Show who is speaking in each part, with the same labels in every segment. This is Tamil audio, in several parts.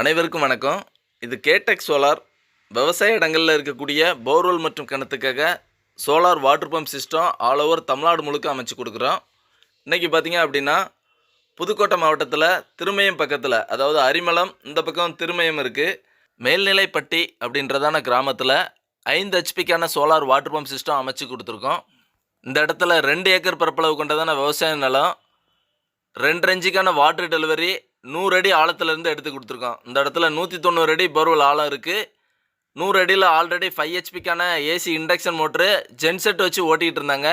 Speaker 1: அனைவருக்கும் வணக்கம். இது கேடெக் சோலார். விவசாய இடங்களில் இருக்கக்கூடிய போர்வெல் மற்றும் கிணத்துக்காக solar water pump system all over Tamil Nadu முழுக்க அமைச்சு கொடுக்குறோம். இன்றைக்கி பார்த்தீங்க அப்படின்னா புதுக்கோட்டை மாவட்டத்தில் திருமயம் பக்கத்தில் அதாவது அரிமளம் இந்த பக்கம் திருமயம் இருக்குது மேல்நிலைப்பட்டி அப்படின்றதான கிராமத்தில் ஐந்து ஹெச்பிக்கான சோலார் வாட்டர் பம்ப் சிஸ்டம் அமைச்சு கொடுத்துருக்கோம். இந்த இடத்துல ரெண்டு ஏக்கர் பரப்பளவு கொண்டதான விவசாய நிலம் ரெண்டு இன்ச்சுக்கான வாட்டர் டெலிவரி நூறு அடி ஆழத்துலேருந்து எடுத்து கொடுத்துருக்கோம் இந்த இடத்துல நூற்றி தொண்ணூறு அடி போர்வெல் ஆழம் இருக்குது நூறு அடியில் ஆல்ரெடி ஃபைவ் ஹெச்பிக்கான ஏசி இண்டக்ஷன் மோட்ரு ஜென்செட் வச்சு ஓட்டிகிட்டு இருந்தாங்க.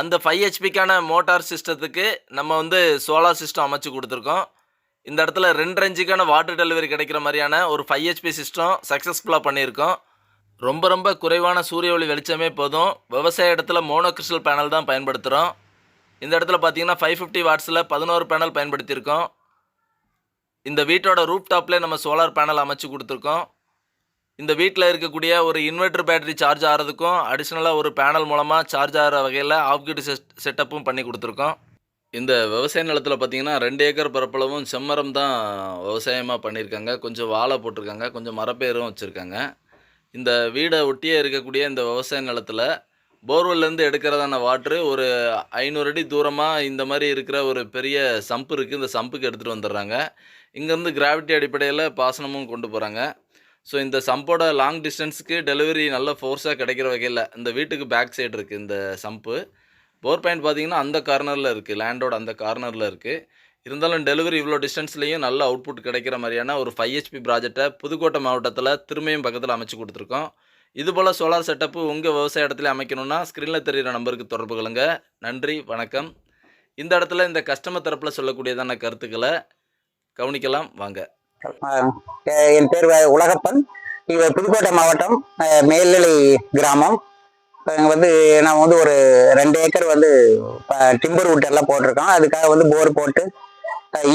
Speaker 1: அந்த ஃபைவ் ஹெச்பிக்கான மோட்டார் சிஸ்டத்துக்கு நம்ம வந்து சோலார் சிஸ்டம் அமைச்சு கொடுத்துருக்கோம். இந்த இடத்துல ரெண்டு இன்ச்சுக்கான வாட்டர் டெலிவரி கிடைக்கிற மாதிரியான ஒரு ஃபைவ் ஹெச்பி சிஸ்டம் சக்ஸஸ்ஃபுல்லாக பண்ணியிருக்கோம். ரொம்ப ரொம்ப குறைவான சூரிய ஒளி வெளிச்சமே போதும். விவசாய இடத்துல மோனோகிறிஸ்டல் பேனல் தான் பயன்படுத்துகிறோம் இந்த இடத்துல பார்த்தீங்கன்னா ஃபைவ் ஃபிஃப்டி வாட்ஸில் பதினோரு பேனல் பயன்படுத்தியிருக்கோம். இந்த வீட்டோட ரூப் டாப்லேயே நம்ம சோலார் பேனல் அமைச்சு கொடுத்துருக்கோம். இந்த வீட்டில் இருக்கக்கூடிய ஒரு இன்வெர்டர் பேட்டரி சார்ஜ் ஆகிறதுக்கும் அடிஷ்னலாக ஒரு பேனல் மூலமாக சார்ஜ் ஆகிற வகையில் ஆஃப்கிட் செட் செட்டப்பும் பண்ணி கொடுத்துருக்கோம். இந்த விவசாய நிலத்தில் பார்த்தீங்கன்னா ரெண்டு ஏக்கர் பரப்பளவும் செம்மரம் தான் விவசாயமாக பண்ணியிருக்காங்க. கொஞ்சம் வாழை போட்டிருக்காங்க கொஞ்சம் மரப்பேரும் வச்சுருக்காங்க. இந்த வீடை ஒட்டியே இருக்கக்கூடிய இந்த விவசாய நிலத்தில் போர்வெல்லேருந்து எடுக்கிறதான வாட்ரு ஒரு ஐநூறு அடி தூரமாக இந்த மாதிரி இருக்கிற ஒரு பெரிய சம்ப் இருக்குது இந்த சம்புக்கு எடுத்துகிட்டு வந்துடுறாங்க. இங்கேருந்து கிராவிட்டி அடிப்படையில் பாசனமும் கொண்டு போகிறாங்க ஸோ இந்த சம்போட லாங் டிஸ்டன்ஸுக்கு டெலிவரி நல்ல ஃபோர்ஸாக கிடைக்கிற வகையில் இந்த வீட்டுக்கு பேக் சைடு இருக்குது இந்த சம்ப்பு போர் பாயிண்ட் பார்த்தீங்கன்னா அந்த கார்னரில் இருக்குது லேண்டோட அந்த கார்னரில் இருக்குது இருந்தாலும் டெலிவரி இவ்வளோ டிஸ்டன்ஸ்லேயும் நல்ல அவுட்புட் கிடைக்கிற மாதிரியான ஒரு ஃபைவ் ஹெச்பி ப்ராஜெக்டை புதுக்கோட்டை மாவட்டத்தில் திரும்பியும் பக்கத்தில் அமைச்சு கொடுத்துருக்கோம். இது போல் சோலார் செட்டப்பு உங்கள் விவசாய இடத்துல அமைக்கணும்னா ஸ்க்ரீனில் தெரிகிற நம்பருக்கு தொடர்பு கொள்ளுங்க. நன்றி வணக்கம். இந்த இடத்துல இந்த கஸ்டமர் தரப்பில் சொல்லக்கூடியதான கருத்துக்களை கவனிக்கலாம் வாங்க.
Speaker 2: என் பேர் உலகப்பன். இது புதுக்கோட்டை மாவட்டம் மேல்நிலை கிராமம். இங்க வந்து நான் வந்து ஒரு ரெண்டு ஏக்கர் வந்து டிம்பர் எல்லாம் போட்டிருக்கோம். அதுக்காக வந்து போர் போட்டு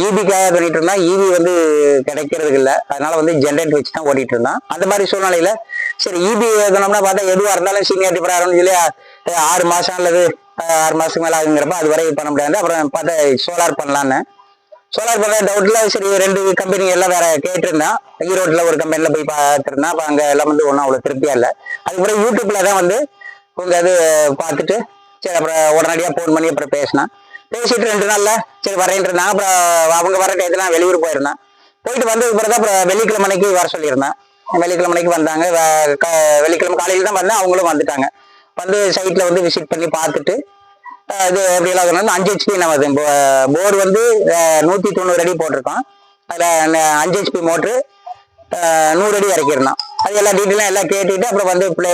Speaker 2: ஈபிக்காக பண்ணிட்டு இருந்தா ஈபி வந்து கிடைக்கிறதுக்கு இல்லை. அதனால வந்து ஜென்ரேட் வச்சு தான் ஓட்டிட்டு இருந்தான். அந்த மாதிரி சூழ்நிலையில சரி ஈபி எழுதணும்னா பார்த்தா எதுவாக இருந்தாலும் சீனியாரிட்டி பிரகாரம்னு சொல்லி ஆறு மாசம் அல்லது ஆறு மாசத்துக்கு மேலே ஆகுங்கிறப்ப அது வரை பண்ண முடியாது. அப்புறம் பார்த்தா சோலார் பண்ணலான்னு. சோலார் பண்ண டவுட்ல சரி ரெண்டு கம்பெனி எல்லாம் வேற கேட்டிருந்தேன். ஈரோட்ல ஒரு கம்பெனில போய் பார்த்துருந்தேன். அப்போ அங்கே எல்லாம் வந்து ஒன்றும் அவ்வளோ திருப்தியா இல்லை. அதுக்கப்புறம் யூடியூப்ல தான் வந்து உங்க இது பார்த்துட்டு சரி அப்புறம் உடனடியாக ஃபோன் பண்ணி அப்புறம் பேசினேன். பேசிட்டு ரெண்டு நாள்ல சரி வரேன்ட்டு அப்புறம் அவங்க வர டயத்துல நான் வெளியூர் போயிருந்தேன். போயிட்டு வந்ததுக்கு பிறகு அப்புறம் வெள்ளிக்கிழமைக்கு வர சொல்லியிருந்தேன். வெள்ளிக்கிழமைக்கு வந்தாங்க. க- வெள்ளிக்கிழமை காலையில தான் வந்தேன். அவங்களும் வந்துட்டாங்க. வந்து சைட்ல வந்து விசிட் பண்ணி பார்த்துட்டு இது எப்படி எல்லாம் அஞ்சு ஹெச்பி நம்ம போர் வந்து நூற்றி தொண்ணூறு அடி போட்டிருக்கோம் அதில் அஞ்சு ஹெச்பி மோட்ரு நூறு அடி இறக்கிருந்தான் அது எல்லா டீட்டெயிலும் எல்லாம் கேட்டுட்டு அப்புறம் வந்து இப்போ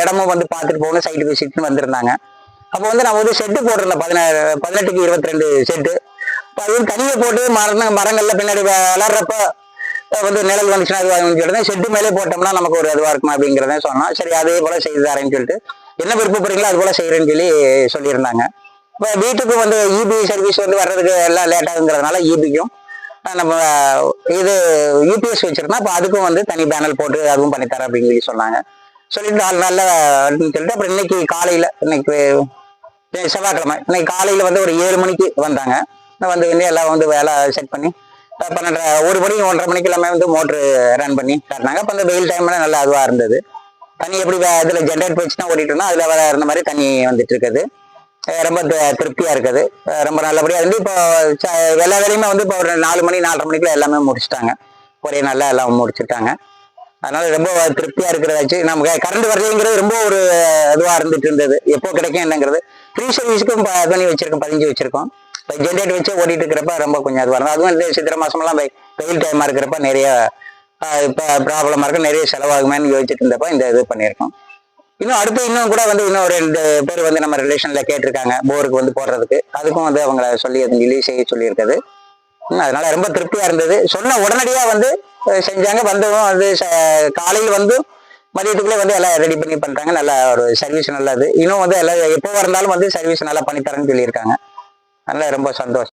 Speaker 2: இடமும் வந்து பார்த்துட்டு போகணும். சைட்டு விசிட்னு வந்திருந்தாங்க. அப்போ வந்து நம்ம வந்து செட்டு போட்டிருந்தோம் பதினாறு பதினெட்டுக்கு இருபத்தி ரெண்டு செட்டு அதுவும் தனியை போட்டு மர மரங்கள்ல பின்னாடி வ- வளர்றப்ப வந்து நிழல் வந்துச்சுன்னா அதுவாகும் சொல்லிட்டு செட்டு மேலே போட்டோம்னா நமக்கு ஒரு இதுவாக இருக்குமா அப்படிங்கிறத சொன்னோம். சரி அதே போல செய்து தரேன்னு சொல்லிட்டு என்ன விருப்பப்படுறீங்களோ அது போல செய்யறேன்னு சொல்லி சொல்லியிருந்தாங்க. இப்போ வீட்டுக்கு வந்து இபி சர்வீஸ் வந்து வர்றதுக்கு எல்லாம் லேட் ஆகுங்கிறதுனால இபிக்கும் நம்ம இது யூபிஎஸ் வச்சிருந்தா அப்போ அதுக்கும் வந்து தனி பேனல் போட்டு அதுவும் பண்ணித்தரேன் அப்படின்னு சொல்லி சொன்னாங்க. சொல்லிட்டு நாலு நல்ல சொல்லிட்டு அப்புறம் இன்னைக்கு காலையில் இன்னைக்கு செவ்வாய்க்கிழமை. இன்னைக்கு காலையில் வந்து ஒரு ஏழு மணிக்கு வந்தாங்க. நான் வந்து இன்னும் எல்லாம் வந்து வேலை செட் பண்ணி பன்னெண்டரை ஒரு மணி ஒன்றரை மணிக்கு எல்லாமே வந்து மோட்ரு ரன் பண்ணி காட்டினாங்க அப்போ அந்த வெயில் டைம்ல நல்லா அதுவாக இருந்தது. தண்ணி எப்படி வே- இதில் ஜென்ரேட் போயிடுச்சுன்னா தான் ஓடிட்டு இருந்தோம் வர இருந்த மாதிரி தண்ணி வந்துட்டு இருக்குது. ரொம்ப திருப்தியாக இருக்குது. ரொம்ப நல்லபடியாக இருந்து இப்போ எல்லா வேலையுமே வந்து இப்போ ஒரு நாலு மணி நாலரை மணிக்குள்ள எல்லாமே முடிச்சிட்டாங்க. ஒரே நல்லா எல்லாம் முடிச்சுட்டாங்க. அதனால ரொம்ப திருப்தியா இருக்கிறதாச்சு. நமக்கு கரண்ட் வரலைங்கிறது ரொம்ப ஒரு இதுவா இருந்துட்டு இருந்தது. எப்போ கிடைக்கும் என்னங்கிறது. ஃப்ரீ சர்வீஸுக்கும் பண்ணி வச்சிருக்கோம் பதிஞ்சு வச்சிருக்கோம். இப்போ ஜென்ரேட் வச்சு ஓடிட்டு இருக்கிறப்ப ரொம்ப கொஞ்சம் அதுவாக வரும் அதுவும் இந்த சித்திரை மாசமெல்லாம் வெயில் டைமா இருக்கிறப்ப நிறைய இப்போ ப்ராப்ளமா இருக்கும். நிறைய செலவாகுமேன்னு யோசிச்சுட்டு இருந்தப்ப இந்த இது பண்ணியிருக்கோம். இன்னும் அடுத்து இன்னும் கூட வந்து இன்னும் ஒரு ரெண்டு பேர் வந்து நம்ம ரிலேஷன்ல கேட்டிருக்காங்க. போருக்கு வந்து போடுறதுக்கு. அதுக்கும் வந்து அவங்கள சொல்லி ரிலீஸ் செய்ய சொல்லியிருக்குது. அதனால ரொம்ப திருப்தியா இருந்தது. சொன்ன உடனடியா வந்து செஞ்சாங்க வந்ததும் அது ச- காலையில் வந்து மதியத்துக்குள்ளே வந்து எல்லாம் ரெடி பண்ணி பண்ணுறாங்க நல்ல ஒரு சர்வீஸ் நல்லது. இன்னும் வந்து எல்லாம் எப்போ இருந்தாலும் வந்து சர்வீஸ் நல்லா பண்ணித்தரேன்னு சொல்லியிருக்காங்க. நல்லா ரொம்ப சந்தோஷம்.